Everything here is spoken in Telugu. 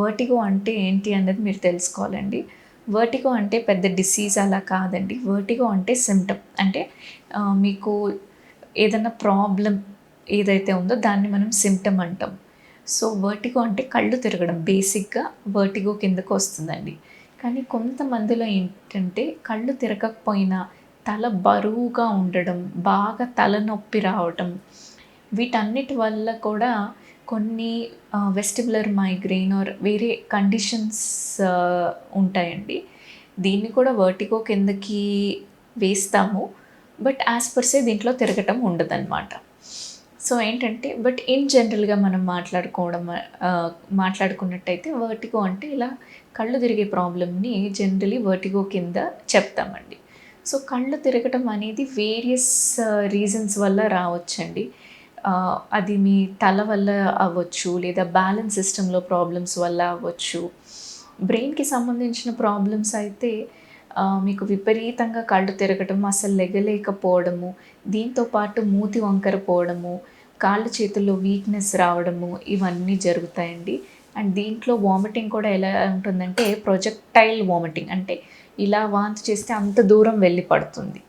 వర్టిగో అంటే ఏంటి అనేది మీరు తెలుసుకోవాలండి. వర్టిగో అంటే పెద్ద డిసీజ్ అలా కాదండి. వర్టిగో అంటే సిమ్టమ్ అంటే మీకు ఏదైనా ప్రాబ్లం ఏదైతే ఉందో దాన్ని మనం సిమ్టమ్ అంటాం. సో వర్టిగో అంటే కళ్ళు తిరగడం. బేసిక్గా వర్టిగో కిందకు వస్తుందండి. కానీ కొంతమందిలో ఏంటంటే కళ్ళు తిరగకపోయినా తల బరువుగా ఉండడం బాగా తలనొప్పి రావటం వీటన్నిటి వల్ల కూడా కొన్ని వెస్టిబులర్ మైగ్రెయిన్ ఆర్ వేరే కండిషన్స్ ఉంటాయండి. దీన్ని కూడా వర్టిగో కిందకి వేస్తాము. బట్ యాజ్ పర్సే దీంట్లో తిరగటం ఉండదన్నమాట. సో ఏంటంటే బట్ ఇన్ జనరల్గా మనం మాట్లాడుకోవడం మాట్లాడుకున్నట్టయితే వర్టిగో అంటే ఇలా కళ్ళు తిరిగే ప్రాబ్లమ్ని జనరలీ వర్టిగో కింద చెప్తామండి. సో కళ్ళు తిరగటం అనేది వేరియస్ రీజన్స్ వల్ల రావచ్చండి. అది మీ తల వల్ల అవ్వచ్చు లేదా బ్యాలెన్స్ సిస్టంలో ప్రాబ్లమ్స్ వల్ల అవ్వచ్చు. బ్రెయిన్కి సంబంధించిన ప్రాబ్లమ్స్ అయితే మీకు విపరీతంగా కళ్ళు తిరగటం అసలు లెగలేకపోవడము దీంతో పాటు మూతి వంకర పోవడము కాళ్ళు చేతుల్లో వీక్నెస్ రావడము ఇవన్నీ జరుగుతాయండి. అండ్ దీంట్లో వామిటింగ్ కూడా ఎలా ఉంటుందంటే ప్రొజెక్టైల్ వామిటింగ్ అంటే ఇలా వాంతి చేస్తే అంత దూరం వెళ్ళి పడుతుంది